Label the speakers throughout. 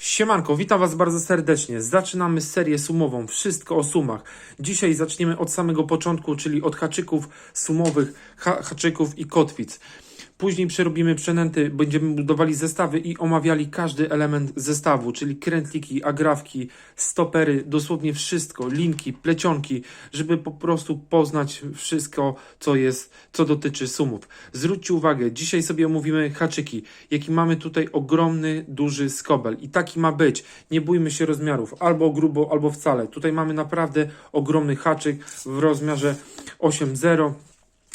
Speaker 1: Siemanko, witam Was bardzo serdecznie. Zaczynamy serię sumową. Wszystko o sumach. Dzisiaj zaczniemy od samego początku, czyli od haczyków sumowych, ha haczyków i kotwic. Później przerobimy przynęty, będziemy budowali zestawy i omawiali każdy element zestawu, czyli krętliki, agrafki, stopery, dosłownie wszystko, linki, plecionki, żeby po prostu poznać wszystko, co jest, co dotyczy sumów. Zwróćcie uwagę, dzisiaj sobie omówimy haczyki, jaki mamy tutaj ogromny, duży skobel i taki ma być. Nie bójmy się rozmiarów, albo grubo, albo wcale. Tutaj mamy naprawdę ogromny haczyk w rozmiarze 8.0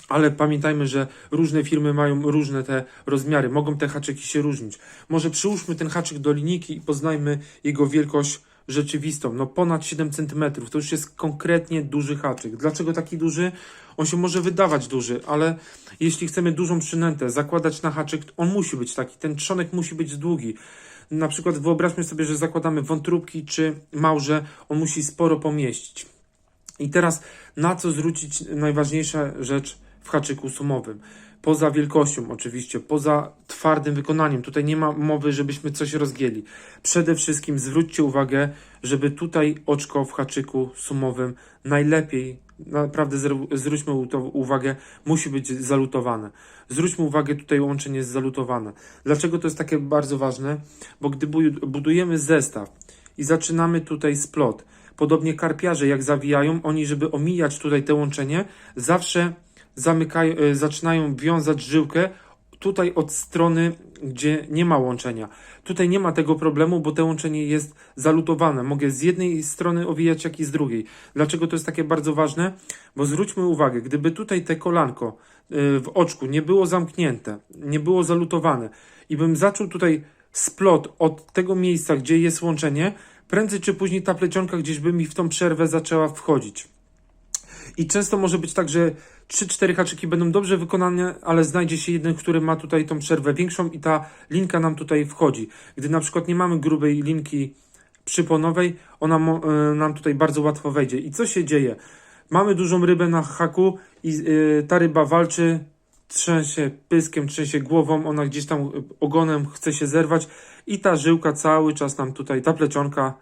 Speaker 1: ale pamiętajmy, że różne firmy mają różne te rozmiary, mogą te haczyki się różnić. Może przyłóżmy ten haczyk do linijki i poznajmy jego wielkość rzeczywistą. No ponad 7 cm to już jest konkretnie duży haczyk. Dlaczego taki duży? On się może wydawać duży, ale jeśli chcemy dużą przynętę zakładać na haczyk, on musi być taki. Ten trzonek musi być długi. Na przykład wyobraźmy sobie, że zakładamy wątróbki czy małże, on musi sporo pomieścić. I teraz na co zwrócić najważniejsza rzecz w haczyku sumowym? Poza wielkością oczywiście, poza twardym wykonaniem. Tutaj nie ma mowy, żebyśmy coś rozgięli. Przede wszystkim zwróćcie uwagę, żeby tutaj oczko w haczyku sumowym najlepiej, naprawdę zwróćmy uwagę, musi być zalutowane. Zwróćmy uwagę, tutaj łączenie jest zalutowane. Dlaczego to jest takie bardzo ważne? Bo gdy budujemy zestaw i zaczynamy tutaj splot, podobnie karpiarze jak zawijają, oni żeby omijać tutaj te łączenie, zawsze zamykają, e, zaczynają wiązać żyłkę tutaj od strony, gdzie nie ma łączenia. Tutaj nie ma tego problemu, bo to łączenie jest zalutowane. Mogę z jednej strony owijać, jak i z drugiej. Dlaczego to jest takie bardzo ważne? Bo zwróćmy uwagę, gdyby tutaj te kolanko e, w oczku nie było zamknięte, nie było zalutowane i bym zaczął tutaj splot od tego miejsca, gdzie jest łączenie, prędzej czy później ta plecionka gdzieś by mi w tą przerwę zaczęła wchodzić. I często może być tak, że 3-4 haczyki będą dobrze wykonane, ale znajdzie się jeden, który ma tutaj tą przerwę większą i ta linka nam tutaj wchodzi. Gdy na przykład nie mamy grubej linki przyponowej, ona y, nam tutaj bardzo łatwo wejdzie. I co się dzieje? Mamy dużą rybę na haku i y, ta ryba walczy, trzęsie pyskiem, trzęsie głową, ona gdzieś tam ogonem chce się zerwać i ta żyłka cały czas nam tutaj, ta plecionka,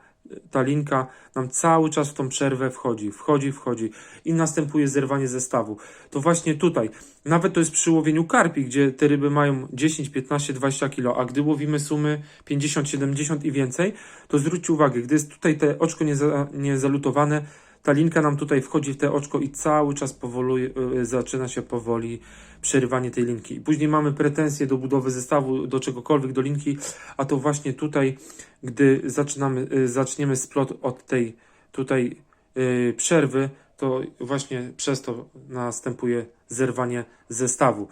Speaker 1: ta linka nam cały czas w tą przerwę wchodzi, wchodzi, wchodzi i następuje zerwanie zestawu. To właśnie tutaj, nawet to jest przy łowieniu karpi, gdzie te ryby mają 10, 15, 20 kg, a gdy łowimy sumy 50, 70 i więcej, to zwróćcie uwagę, gdy jest tutaj te oczko nieza, niezalutowane, ta linka nam tutaj wchodzi w te oczko i cały czas powoli, y, zaczyna się powoli przerywanie tej linki. Później mamy pretensje do budowy zestawu, do czegokolwiek, do linki, a to właśnie tutaj, gdy zaczynamy, y, zaczniemy splot od tej tutaj y, przerwy, to właśnie przez to następuje zerwanie zestawu.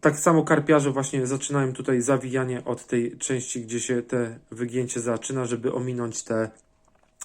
Speaker 1: Tak samo karpiarze właśnie zaczynają tutaj zawijanie od tej części, gdzie się te wygięcie zaczyna, żeby ominąć te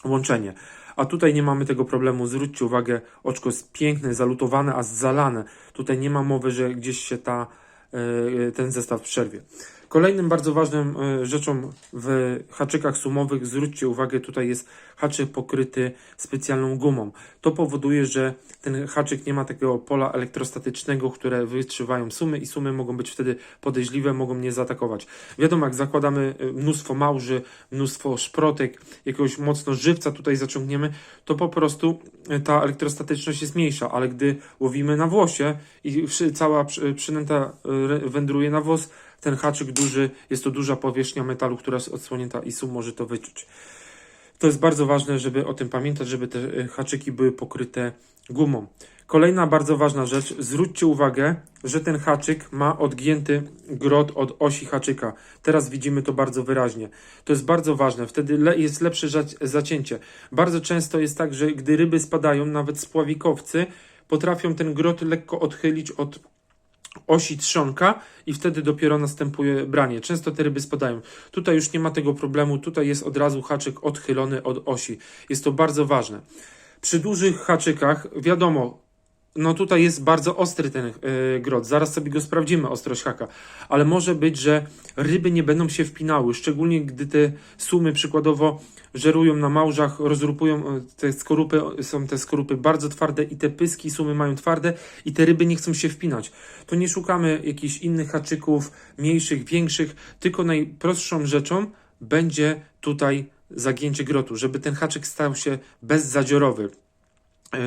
Speaker 1: łączenie. A tutaj nie mamy tego problemu. Zwróćcie uwagę, oczko jest piękne, zalutowane, a zalane. Tutaj nie ma mowy, że gdzieś się ta, e, ten zestaw przerwie. Kolejnym bardzo ważnym e, rzeczą w haczykach sumowych, zwróćcie uwagę, tutaj jest haczyk pokryty specjalną gumą. To powoduje, że ten haczyk nie ma takiego pola elektrostatycznego, które wytrzymają sumy i sumy mogą być wtedy podejrzliwe, mogą mnie zaatakować. Wiadomo, jak zakładamy e, mnóstwo małży, mnóstwo szprotek, jakiegoś mocno żywca tutaj zaciągniemy, to po prostu e, ta elektrostatyczność jest mniejsza, ale gdy łowimy na włosie i cała przy- przynęta wędruje na włos, ten haczyk duży, jest to duża powierzchnia metalu, która jest odsłonięta i sum może to wyczuć. To jest bardzo ważne, żeby o tym pamiętać, żeby te e, haczyki były pokryte gumą. Kolejna bardzo ważna rzecz, zwróćcie uwagę, że ten haczyk ma odgięty grot od osi haczyka. Teraz widzimy to bardzo wyraźnie. To jest bardzo ważne, wtedy le jest lepsze zac- zacięcie. Bardzo często jest tak, że gdy ryby spadają, nawet spławikowcy, potrafią ten grot lekko odchylić od osi trzonka i wtedy dopiero następuje branie. Często te ryby spadają. Tutaj już nie ma tego problemu, tutaj jest od razu haczyk odchylony od osi. Jest to bardzo ważne. Przy dużych haczykach, wiadomo, no tutaj jest bardzo ostry ten yy, grot. Zaraz sobie go sprawdzimy, ostrość haka. Ale może być, że ryby nie będą się wpinały, szczególnie gdy te sumy przykładowo żerują na małżach, rozrupują e, te skorupy, są te skorupy bardzo twarde i te pyski sumy mają twarde i te ryby nie chcą się wpinać. To nie szukamy jakichś innych haczyków, mniejszych, większych, tylko najprostszą rzeczą będzie tutaj zagięcie grotu, żeby ten haczyk stał się bezzadziorowy. E,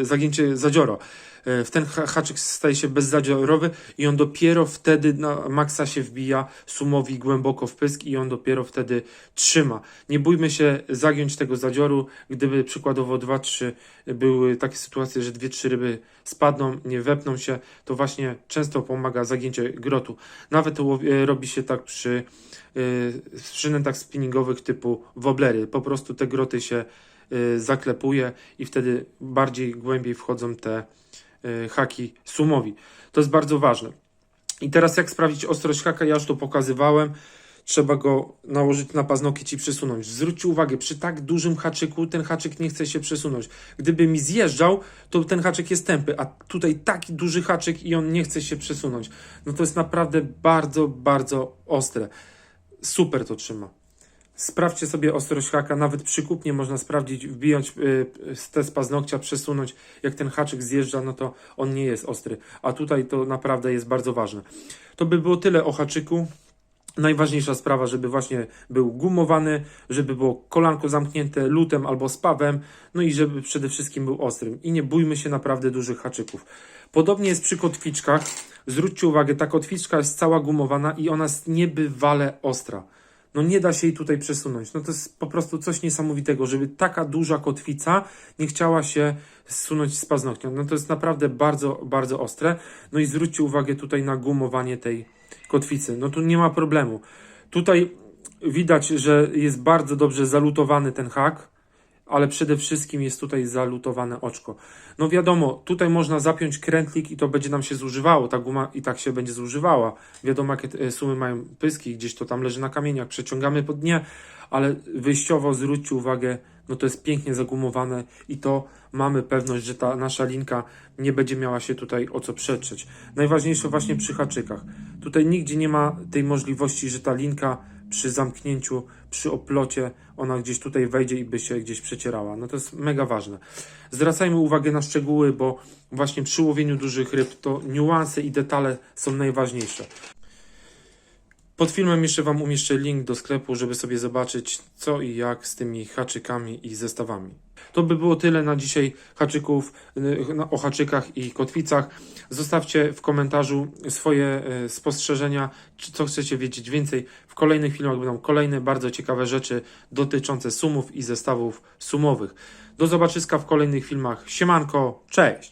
Speaker 1: e, zagięcie zadzioro. E, W ten ha- haczyk staje się bezzadziorowy i on dopiero wtedy na maksa się wbija sumowi głęboko w pysk i on dopiero wtedy trzyma. Nie bójmy się zagiąć tego zadzioru, gdyby przykładowo 2-3 były takie sytuacje, że 2-3 ryby spadną, nie wepną się, to właśnie często pomaga zagięcie grotu. Nawet robi się tak przy przynętach spinningowych typu woblery. Po prostu te groty się zaklepuje i wtedy bardziej głębiej wchodzą te y, haki sumowi. To jest bardzo ważne. I teraz jak sprawdzić ostrość haka? Ja już to pokazywałem. Trzeba go nałożyć na paznokieć i przesunąć. Zwróćcie uwagę, przy tak dużym haczyku ten haczyk nie chce się przesunąć. Gdyby mi zjeżdżał, to ten haczyk jest tępy, a tutaj taki duży haczyk i on nie chce się przesunąć. No to jest naprawdę bardzo, bardzo ostre. Super to trzyma. Sprawdźcie sobie ostrość haka, nawet przy kupnie można sprawdzić, wbijać y, te z paznokcia, przesunąć. Jak ten haczyk zjeżdża, no to on nie jest ostry. A tutaj to naprawdę jest bardzo ważne. To by było tyle o haczyku. Najważniejsza sprawa, żeby właśnie był gumowany, żeby było kolanko zamknięte lutem albo spawem, no i żeby przede wszystkim był ostrym. I nie bójmy się naprawdę dużych haczyków. Podobnie jest przy kotwiczkach. Zwróćcie uwagę, ta kotwiczka jest cała gumowana i ona jest niebywale ostra. No nie da się jej tutaj przesunąć. No to jest po prostu coś niesamowitego, żeby taka duża kotwica nie chciała się zsunąć z paznokcia. No to jest naprawdę bardzo, bardzo ostre. No i zwróćcie uwagę tutaj na gumowanie tej kotwicy. No tu nie ma problemu. Tutaj widać, że jest bardzo dobrze zalutowany ten hak, ale przede wszystkim jest tutaj zalutowane oczko. No wiadomo, tutaj można zapiąć krętlik i to będzie nam się zużywało, ta guma i tak się będzie zużywała. Wiadomo, jakie e, sumy mają pyski, gdzieś to tam leży na kamieniach, przeciągamy po dnie, ale wyjściowo zwróćcie uwagę, no to jest pięknie zagumowane i to mamy pewność, że ta nasza linka nie będzie miała się tutaj o co przetrzeć. Najważniejsze właśnie przy haczykach. Tutaj nigdzie nie ma tej możliwości, że ta linka przy zamknięciu, przy oplocie, ona gdzieś tutaj wejdzie i by się gdzieś przecierała. No to jest mega ważne. Zwracajmy uwagę na szczegóły, bo właśnie przy łowieniu dużych ryb to niuanse i detale są najważniejsze. Pod filmem jeszcze Wam umieszczę link do sklepu, żeby sobie zobaczyć co i jak z tymi haczykami i zestawami. To by było tyle na dzisiaj haczyków, y, o haczykach i kotwicach. Zostawcie w komentarzu swoje y, spostrzeżenia, co chcecie wiedzieć więcej. W kolejnych filmach będą kolejne bardzo ciekawe rzeczy dotyczące sumów i zestawów sumowych. Do zobaczyska w kolejnych filmach. Siemanko, cześć!